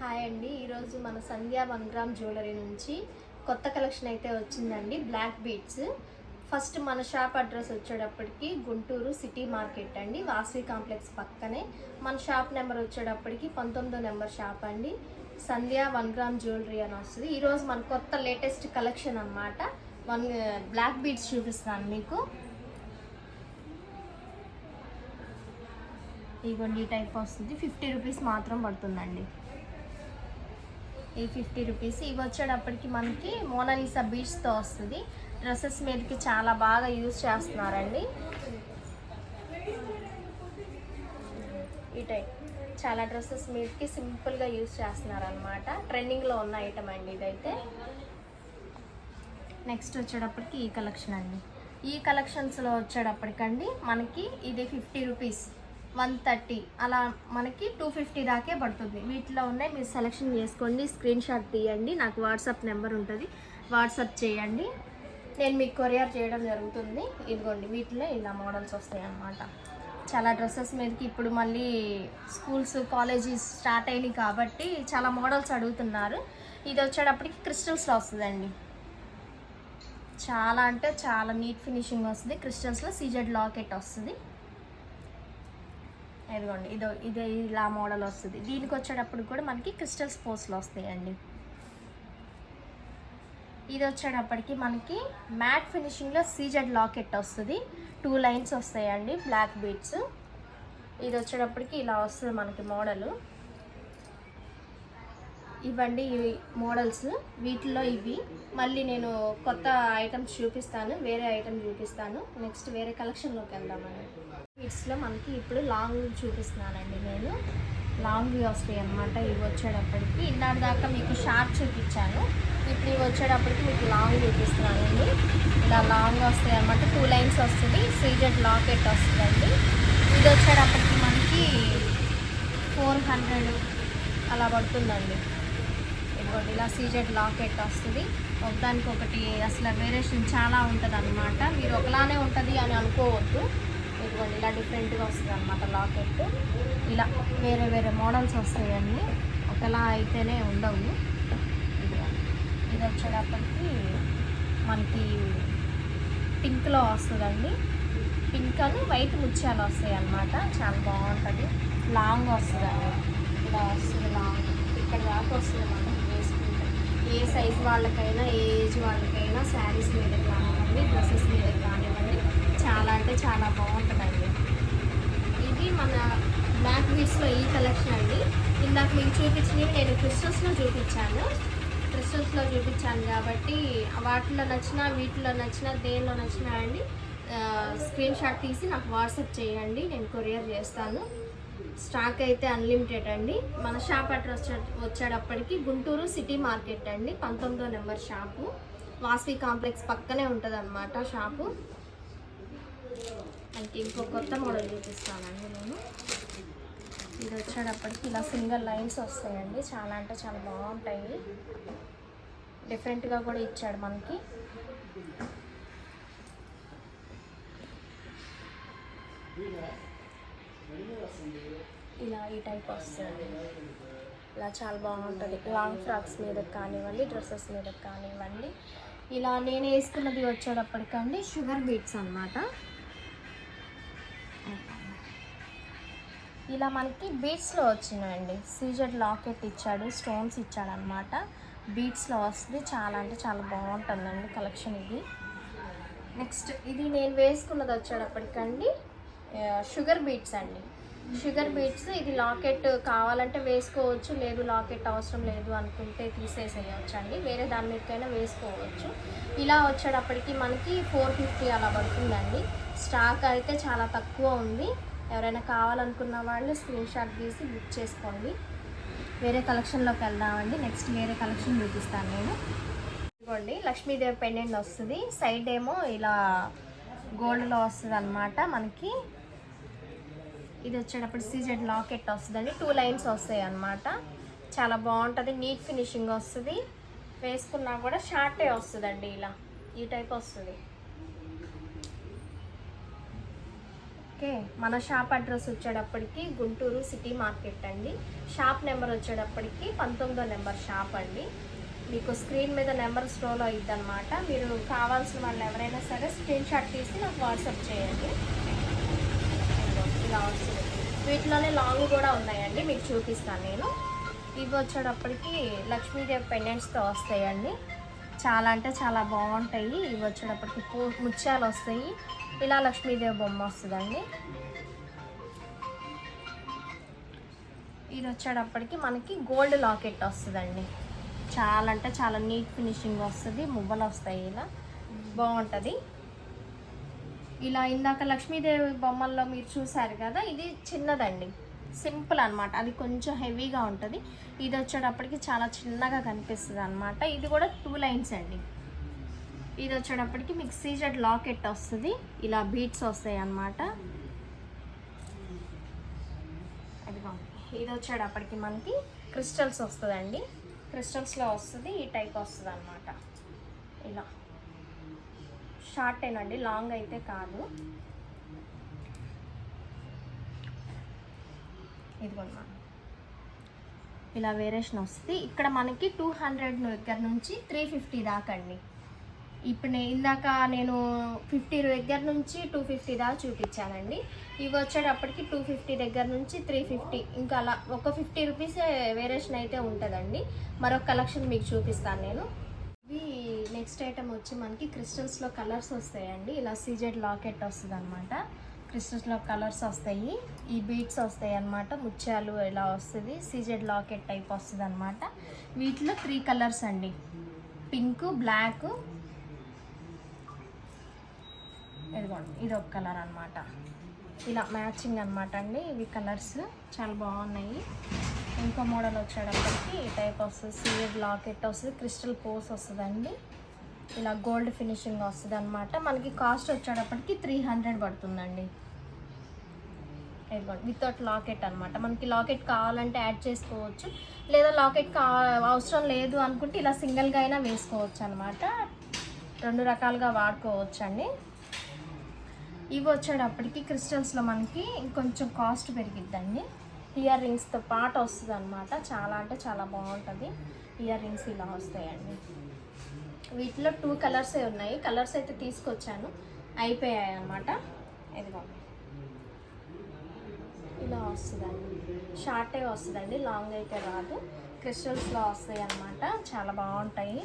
Hi అండి. ఈరోజు మన సంధ్యా వన్ గ్రామ్ జ్యువెలరీ నుంచి కొత్త కలెక్షన్ అయితే వచ్చిందండి బ్లాక్ బీట్స్ ఫస్ట్ మన షాప్ అడ్రస్ వచ్చేటప్పటికి గుంటూరు సిటీ మార్కెట్ అండి వాసవి కాంప్లెక్స్ పక్కనే. మన షాప్ నెంబర్ వచ్చేటప్పటికి పంతొమ్మిదో నెంబర్ షాప్ అండి సంధ్యా వన్ గ్రామ్ జ్యువెలరీ అని వస్తుంది. ఈరోజు మన కొత్త లేటెస్ట్ కలెక్షన్ అన్నమాట. వన్ బ్లాక్ బీట్స్ చూపిస్తాను మీకు. ఇదిగోండి ఈ టైప్ వస్తుంది. ఫిఫ్టీ రూపీస్ మాత్రం పడుతుందండి. ఈ ఫిఫ్టీ రూపీస్. ఇవి వచ్చేటప్పటికి మనకి మోనాలిసా బీడ్స్తో వస్తుంది. డ్రెస్సెస్ మీదకి చాలా బాగా యూజ్ చేస్తున్నారండి. ఈ టైప్ చాలా డ్రెస్సెస్ మీదకి సింపుల్గా యూజ్ చేస్తున్నారనమాట ట్రెండింగ్లో ఉన్న ఐటమ్ అండి ఇదైతే. నెక్స్ట్ వచ్చేటప్పటికి ఈ కలెక్షన్ అండి. ఈ కలెక్షన్స్లో వచ్చేటప్పటికండి మనకి ఇది ఫిఫ్టీ రూపీస్. One thirty. అలా మనకి టూ ఫిఫ్టీ దాకే పడుతుంది. వీటిలో ఉన్నాయి మీరు సెలెక్షన్ చేసుకోండి స్క్రీన్ షాట్ తీయండి నాకు వాట్సాప్ నెంబర్ ఉంటుంది వాట్సాప్ చేయండి. నేను మీకు కొరియర్ చేయడం జరుగుతుంది. ఇదిగోండి వీటిలో ఇలా మోడల్స్ వస్తాయి అన్నమాట చాలా డ్రెస్సెస్ మీదకి ఇప్పుడు మళ్ళీ స్కూల్స్ కాలేజెస్ స్టార్ట్ అయినాయి కాబట్టి చాలా మోడల్స్ అడుగుతున్నారు. ఇది వచ్చేటప్పటికి క్రిస్టల్స్లో వస్తుందండి. చాలా అంటే చాలా నీట్ ఫినిషింగ్ వస్తుంది. క్రిస్టల్స్లో సీజెడ్ లాకెట్ వస్తుంది. ఇదిగోండి ఇదో ఇదే ఇలా మోడల్ వస్తుంది. దీనికి వచ్చేటప్పుడు కూడా మనకి క్రిస్టల్స్ పోస్ట్లు వస్తాయండి. ఇది వచ్చేటప్పటికి మనకి మ్యాట్ ఫినిషింగ్లో సీజెడ్ లాకెట్ వస్తుంది. టూ లైన్స్ వస్తాయండి బ్లాక్ బీట్స్. ఇది వచ్చేటప్పటికి ఇలా వస్తుంది మనకి మోడలు. ఇవ్వండి ఇవి మోడల్స్ వీటిలో ఇవి. మళ్ళీ నేను కొత్త ఐటమ్స్ చూపిస్తాను వేరే ఐటమ్ చూపిస్తాను. నెక్స్ట్ వేరే కలెక్షన్లోకి వెళ్దామండి బీట్స్లో మనకి ఇప్పుడు లాంగ్ చూపిస్తున్నానండి నేను. లాంగ్ వస్తాయి అన్నమాట ఇవి వచ్చేటప్పటికి. ఇన్నాడు దాకా మీకు షార్ట్ చూపించాను. ఇప్పుడు ఇవి వచ్చేటప్పటికి మీకు లాంగ్ చూపిస్తున్నానండి. ఇలా లాంగ్ వస్తాయి అన్నమాట. టూ లైన్స్ వస్తుంది సీజెడ్ లాకెట్ వస్తుందండి. ఇది వచ్చేటప్పటికి మనకి ఫోర్ హండ్రెడ్ అలా పడుతుందండి. ఇదిగోండి ఇలా సీజెడ్ లాకెట్ వస్తుంది. ఒకదానికి ఒకటి అసలు వేరియేషన్ చాలా ఉంటుంది అనమాట మీరు ఒకలానే ఉంటుంది అని అనుకోవద్దు. ఇదిగోండి ఇలా డిఫరెంట్గా వస్తుంది అనమాట లాకెట్ ఇలా వేరే వేరే మోడల్స్ వస్తాయండి ఒకలా అయితేనే ఉండవు. ఇదిగో. ఇది వచ్చేటప్పటికి మనకి పింక్లో వస్తుందండి. పింక్ అని వైట్ ముత్యాలు వస్తాయి అన్నమాట చాలా బాగుంటుంది. లాంగ్ వస్తుంది ఇలా వస్తుంది లాంగ్. ఇక్కడ దాకా వస్తుంది ఏ సైజ్ వాళ్ళకైనా ఏ ఏజ్ వాళ్ళకైనా శారీస్ మీద కానివ్వండి డ్రెస్సెస్ మీద కానివ్వండి చాలా అంటే చాలా బాగుంటుందండి. ఇది మన బ్లాక్ బీట్స్లో ఈ కలెక్షన్ అండి. ఇందాక మీకు చూపించినవి నేను క్రిస్టల్స్లో చూపించాను. క్రిస్టల్స్లో చూపించాను కాబట్టి వాటిలో నచ్చిన వీటిలో నచ్చిన దేనిలో నచ్చినా అండి స్క్రీన్ షాట్ తీసి నాకు వాట్సాప్ చేయండి నేను కొరియర్ చేస్తాను. స్టాక్ అయితే అన్లిమిటెడ్ అండి. మన షాప్ అడ్రస్ వచ్చే- వచ్చేటప్పటికి గుంటూరు సిటీ మార్కెట్ అండి. పంతొమ్మిదో నెంబర్ షాపు. వాసవి కాంప్లెక్స్ పక్కనే ఉంటుంది అనమాట షాపు. అంటే ఇంకో కొత్త మోడల్ చూపిస్తానండి నేను. ఇది వచ్చేటప్పటికి ఇలా సింగిల్ లైన్స్ వస్తాయండి. చాలా అంటే చాలా బాగుంటాయి. డిఫరెంట్గా కూడా ఇచ్చాడు మనకి. ఇలా ఈ టైప్ వస్తుంది ఇలా చాలా బాగుంటుంది. లాంగ్ ఫ్రాక్స్ మీద కానివ్వండి డ్రెస్సెస్ మీద కానివ్వండి. ఇలా నేను వేసుకున్నది వచ్చేటప్పటికండి షుగర్ బీట్స్ అన్నమాట. ఇలా మనకి బీట్స్లో వచ్చినాయండి. సీజెడ్ లాకెట్ ఇచ్చాడు స్టోన్స్ ఇచ్చాడు అనమాట బీట్స్లో వస్తుంది. చాలా అంటే చాలా బాగుంటుందండి కలెక్షన్ ఇది. నెక్స్ట్ ఇది నేను వేసుకున్నది వచ్చేటప్పటికండి షుగర్ బీట్స్ అండి. షుగర్ బీట్స్ ఇది లాకెట్ కావాలంటే వేసుకోవచ్చు లేదు లాకెట్ అవసరం లేదు అనుకుంటే తీసేసేయచ్చు అండి వేరే దాని మీదకైనా వేసుకోవచ్చు. ఇలా వచ్చేటప్పటికి మనకి ఫోర్ ఫిఫ్టీ అలా పడుతుందండి. స్టాక్ అయితే చాలా తక్కువ ఉంది. ఎవరైనా కావాలనుకున్న వాళ్ళు స్క్రీన్ షాట్ తీసి బుక్ చేసుకోండి. వేరే కలెక్షన్లోకి వెళ్దామండి. నెక్స్ట్ వేరే కలెక్షన్ చూపిస్తాను నేను. ఇదిగోండి లక్ష్మీదేవి పెండెంట్ వస్తుంది. సైడ్ ఏమో ఇలా గోల్డ్లో వస్తుంది అనమాట మనకి. ఇది వచ్చేటప్పుడు సీజెడ్ లాకెట్ వస్తుందండి. టూ లైన్స్ వస్తాయి అన్నమాట చాలా బాగుంటుంది. నీట్ ఫినిషింగ్ వస్తుంది. వేసుకున్నా కూడా షార్టే వస్తుందండి ఇలా. ఈ టైప్ వస్తుంది. ఓకే. మన షాప్ అడ్రస్ వచ్చేటప్పటికి గుంటూరు సిటీ మార్కెట్ అండి. షాప్ నెంబర్ వచ్చేటప్పటికి పంతొమ్మిదో నెంబర్ షాప్ అండి. మీకు స్క్రీన్ మీద నెంబర్ స్క్రోల్ అవుతుంది అనమాట మీరు కావాల్సిన వాళ్ళు ఎవరైనా సరే స్క్రీన్ షాట్ తీసి నాకు వాట్సాప్ చేయండి. ఇలా వస్తుంది. వీటిలోనే లాంగ్ కూడా ఉన్నాయండి మీకు చూపిస్తాను నేను. ఇవి వచ్చేటప్పటికి లక్ష్మీదేవి పెండెంట్స్తో వస్తాయండి. చాలా అంటే చాలా బాగుంటాయి. ఇవి వచ్చేటప్పటికి పూ ముత్యాలు వస్తాయి. ఇలా లక్ష్మీదేవి బొమ్మ వస్తుందండి. ఇది వచ్చేటప్పటికి మనకి గోల్డ్ లాకెట్ వస్తుందండి. చాలా అంటే చాలా నీట్ ఫినిషింగ్ వస్తుంది. మువ్వలు వస్తాయి ఇలా. బాగుంటుంది. ఇలా ఇందాక లక్ష్మీదేవి బొమ్మల్లో మీరు చూసారు కదా ఇది చిన్నదండి. సింపుల్ అన్నమాట. అది కొంచెం హెవీగా ఉంటుంది. ఇది వచ్చేటప్పటికి చాలా చిన్నగా కనిపిస్తుంది అనమాట ఇది కూడా టూ లైన్స్ అండి. ఇది వచ్చేటప్పటికి మీకు సీజెడ్ లాకెట్ వస్తుంది. ఇలా బీట్స్ వస్తాయి అన్నమాట ఇది వచ్చేటప్పటికి మనకి క్రిస్టల్స్ వస్తుందండి. క్రిస్టల్స్లో వస్తుంది ఈ టైప్ వస్తుంది అనమాట ఇలా. షార్ట్ ఏనండి లాంగ్ అయితే కాదు. ఇదిగోండి ఇలా వేరియేషన్ వస్తుంది ఇక్కడ మనకి టూ హండ్రెడ్ దగ్గర నుంచి త్రీ ఫిఫ్టీ దాకా అండి. ఇప్పుడు నేను ఇందాక నేను ఫిఫ్టీ దగ్గర నుంచి టూ ఫిఫ్టీ దాకా చూపించానండి. ఇవి వచ్చేటప్పటికి టూ ఫిఫ్టీ దగ్గర నుంచి త్రీ ఫిఫ్టీ ఇంకా అలా ఒక ఫిఫ్టీ రూపీస్ వేరియేషన్ అయితే ఉంటుందండి. మరొక కలెక్షన్ మీకు చూపిస్తాను నేను. నెక్స్ట్ ఐటమ్ వచ్చి మనకి క్రిస్టల్స్లో కలర్స్ వస్తాయండి. ఇలా సీజెడ్ లాకెట్ వస్తుంది అనమాట క్రిస్టల్స్లో కలర్స్ వస్తాయి. ఈ బీట్స్ వస్తాయి అన్నమాట ముత్యాలు ఇలా వస్తుంది. సీజెడ్ లాకెట్ టైప్ వస్తుంది అనమాట వీటిలో త్రీ కలర్స్ అండి. పింక్ బ్లాక్ ఇదిగోండి. ఇది ఒక కలర్ అనమాట ఇలా మ్యాచింగ్ అనమాట అండి. ఇవి కలర్స్ చాలా బాగున్నాయి. ఇంకో మోడల్ వచ్చేటప్పటికి ఈ టైప్ వస్తుంది. సీఎడ్ లాకెట్ వస్తుంది. క్రిస్టల్ పోస్ వస్తుందండి. ఇలా గోల్డ్ ఫినిషింగ్ వస్తుంది అనమాట మనకి కాస్ట్ వచ్చేటప్పటికి త్రీ హండ్రెడ్ పడుతుందండి. ఇదిగోండి వితౌట్ లాకెట్ అనమాట మనకి లాకెట్ కావాలంటే యాడ్ చేసుకోవచ్చు. లేదా లాకెట్ కా అవసరం లేదు అనుకుంటే ఇలా సింగిల్గా అయినా వేసుకోవచ్చు అనమాట రెండు రకాలుగా వాడుకోవచ్చు అండి ఇవి వచ్చేటప్పటికి క్రిస్టల్స్లో మనకి కొంచెం కాస్ట్ పెరిగిద్దండి. ఇయర్ రింగ్స్తో పాటు వస్తుంది అనమాట చాలా అంటే చాలా బాగుంటుంది. ఇయర్ రింగ్స్ ఇలా వస్తాయండి. వీటిలో టూ కలర్సే ఉన్నాయి. కలర్స్ అయితే తీసుకొచ్చాను. అయిపోయాయి అనమాట ఇదిగో. ఇలా వస్తుందండి. షార్టే వస్తుందండి. లాంగ్ అయితే రాదు. క్రిస్టల్స్లో వస్తాయి అనమాట చాలా బాగుంటాయి.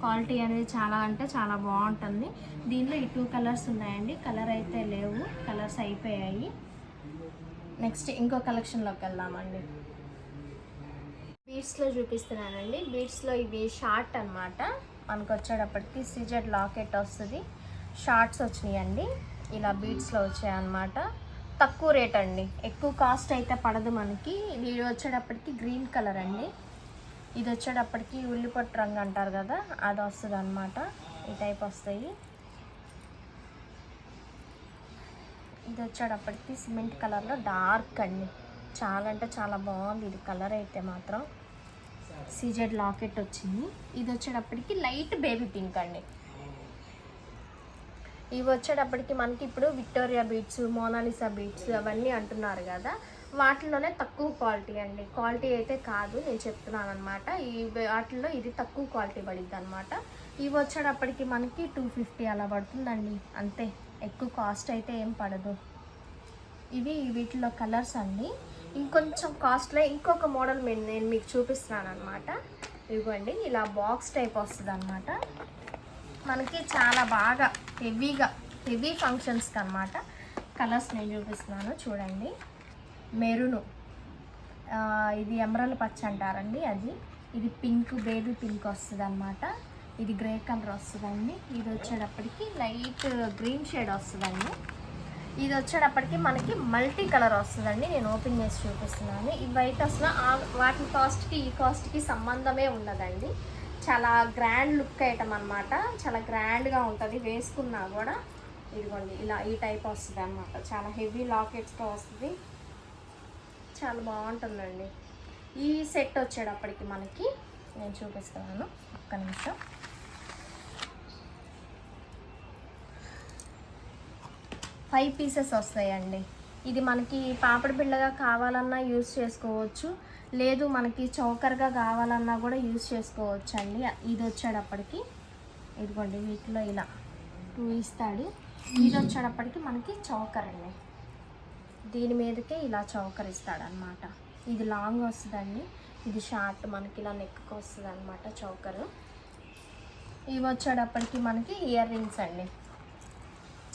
క్వాలిటీ అనేది చాలా అంటే చాలా బాగుంటుంది. దీనిలో ఈ టూ కలర్స్ ఉన్నాయండి. కలర్ అయితే లేవు. కలర్స్ అయిపోయాయి. నెక్స్ట్ ఇంకో కలెక్షన్లోకి వెళ్దామండి. బీడ్స్లో చూపిస్తున్నానండి. బీడ్స్లో ఇవి షార్ట్ అన్నమాట. మనకు వచ్చేటప్పటికి సిజెడ్ లాకెట్ వస్తుంది. షార్ట్స్ వచ్చినాయండి. ఇలా బీడ్స్లో వచ్చాయన్నమాట. తక్కువ రేట్ అండి. ఎక్కువ కాస్ట్ అయితే పడదు మనకి. ఇది వచ్చేటప్పటికి గ్రీన్ కలర్ అండి. ఇది వచ్చేటప్పటికి ఉల్లిపొట్టు రంగు అంటారు కదా అది వస్తుంది అనమాట ఈ టైప్ వస్తాయి. ఇది వచ్చేటప్పటికి సిమెంట్ కలర్లో డార్క్ అండి. చాలా అంటే చాలా బాగుంది ఇది కలర్ అయితే మాత్రం. సీజెడ్ లాకెట్ వచ్చింది. ఇది వచ్చేటప్పటికి లైట్ బేబీ పింక్ అండి. ఇవి వచ్చేటప్పటికి మనకి ఇప్పుడు విక్టోరియా బీట్స్ మోనాలిసా బీట్స్ అవన్నీ అంటున్నారు కదా. వాటిలోనే తక్కువ క్వాలిటీ అండి. క్వాలిటీ అయితే కాదు నేను చెప్తున్నాను అనమాట ఈ వాటిల్లో ఇది తక్కువ క్వాలిటీ పడిద్ది అనమాట ఇవి వచ్చేటప్పటికి మనకి టూ ఫిఫ్టీ అలా పడుతుందండి. అంతే. ఎక్కువ కాస్ట్ అయితే ఏం పడదు. ఇవి వీటిలో కలర్స్ అండి. ఇంకొంచెం కాస్ట్లో ఇంకొక మోడల్ నేను మీకు చూపిస్తున్నాను అనమాట ఇవ్వండి ఇలా బాక్స్ టైప్ వస్తుంది అనమాట మనకి చాలా బాగా హెవీగా హెవీ ఫంక్షన్స్కి అనమాట కలర్స్ నేను చూపిస్తున్నాను చూడండి. మెరును. ఇది ఎమరల్ పచ్చ అంటారండి అది. ఇది పింక్ బేబీ పింక్ వస్తుంది అనమాట ఇది గ్రే కలర్ వస్తుందండి. ఇది వచ్చేటప్పటికి లైట్ గ్రీన్ షేడ్ వస్తుందండి. ఇది వచ్చేటప్పటికి మనకి మల్టీ కలర్ వస్తుందండి. నేను ఓపెన్ చేసి చూపిస్తున్నాను. ఇవైతే అసలు వాటి కాస్ట్కి ఈ కాస్ట్కి సంబంధమే ఉండదండి. చాలా గ్రాండ్ లుక్ ఐటమ్ అనమాట చాలా గ్రాండ్గా ఉంటుంది. వేసుకున్నా కూడా ఇదిగోండి ఇలా ఈ టైప్ వస్తుంది అనమాట చాలా హెవీ లాకెట్స్తో వస్తుంది. చాలా బాగుంటుందండి. ఈ సెట్ వచ్చేటప్పటికి మనకి నేను చూపిస్తున్నాను ఒక్క నిమిషం. ఫైవ్ పీసెస్ వస్తాయండి. ఇది మనకి పాపడి బిళ్ళగా కావాలన్నా యూస్ చేసుకోవచ్చు. లేదు మనకి చౌకర్గా కావాలన్నా కూడా యూస్ చేసుకోవచ్చు అండి ఇది వచ్చేటప్పటికి ఇదిగోండి వీటిలో ఇలా టూ ఇస్తాడు. ఇది వచ్చేటప్పటికి మనకి చౌకర్ అండి దీని మీదకే ఇలా చౌకర్ ఇస్తాడు అన్నమాట ఇది లాంగ్ వస్తుందండి. ఇది షార్ట్ మనకి ఇలా నెక్కి వస్తుంది అనమాట చౌకరు. ఇవి వచ్చేటప్పటికి మనకి ఇయర్ రింగ్స్ అండి.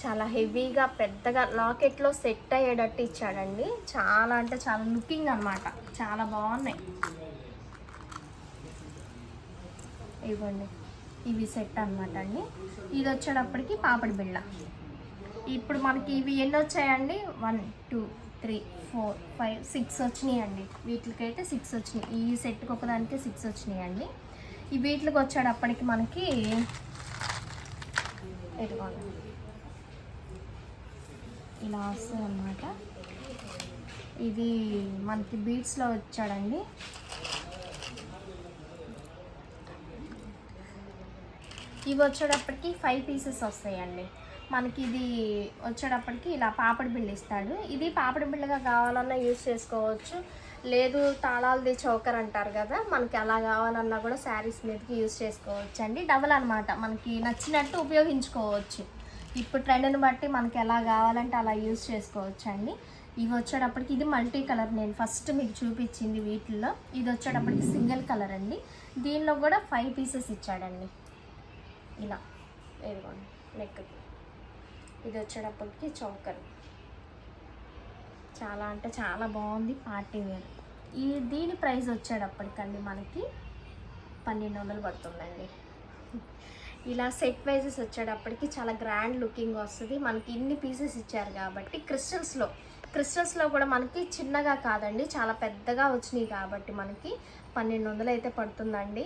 చాలా హెవీగా పెద్దగా లాకెట్లో సెట్ అయ్యేటట్టు ఇచ్చాడండి. చాలా అంటే చాలా లుకింగ్ అనమాట చాలా బాగున్నాయి. ఇవ్వండి. ఇవి సెట్ అనమాట అండి. ఇది వచ్చేటప్పటికి పాపడి బిళ్ళ. ఇప్పుడు మనకి ఇవి ఎన్ని వచ్చాయండి? One two. Three four five six వచ్చినాయి అండి వీటికైతే సిక్స్ వచ్చినాయి. ఈ సెట్కి ఒకదానికి సిక్స్ వచ్చినాయి అండి ఈ వీటికి వచ్చేటప్పటికి మనకి ఇలా వస్తుంది అనమాట ఇది మనకి బీట్స్లో వచ్చాడండి. ఇవి వచ్చేటప్పటికి ఫైవ్ పీసెస్ వస్తాయండి. మనకి ఇది వచ్చేటప్పటికి ఇలా పాపడి బిళ్ళ ఇస్తాడు. ఇది పాపడి బిళ్ళగా కావాలన్నా యూస్ చేసుకోవచ్చు. లేదు తాళాలది చౌకర్ అంటారు కదా మనకి అలా కావాలన్నా కూడా శారీస్ మీదకి యూస్ చేసుకోవచ్చు అండి డబల్ అనమాట మనకి నచ్చినట్టు ఉపయోగించుకోవచ్చు. ఇప్పుడు ట్రెండ్ని బట్టి మనకి ఎలా కావాలంటే అలా యూస్ చేసుకోవచ్చు అండి ఇవి వచ్చేటప్పటికి ఇది మల్టీ కలర్. నేను ఫస్ట్ మీకు చూపించింది వీటిల్లో. ఇది వచ్చేటప్పటికి సింగిల్ కలర్ అండి. దీనిలో కూడా ఫైవ్ పీసెస్ ఇచ్చాడండి. ఇలా ఇదిగోండి నెక్ ఇది వచ్చేటప్పటికి చౌకర్ చాలా అంటే చాలా బాగుంది పార్టీ వేర్. ఈ దీని ప్రైస్ వచ్చేటప్పటికండి మనకి పన్నెండు వందలు పడుతుందండి. ఇలా సెట్ వైజెస్ వచ్చేటప్పటికి చాలా గ్రాండ్ లుకింగ్ వస్తుంది. మనకి ఇన్ని పీసెస్ ఇచ్చారు కాబట్టి క్రిస్టల్స్లో క్రిస్టల్స్లో కూడా మనకి చిన్నగా కాదండి చాలా పెద్దగా వచ్చినాయి కాబట్టి మనకి పన్నెండు వందలు అయితే పడుతుందండి.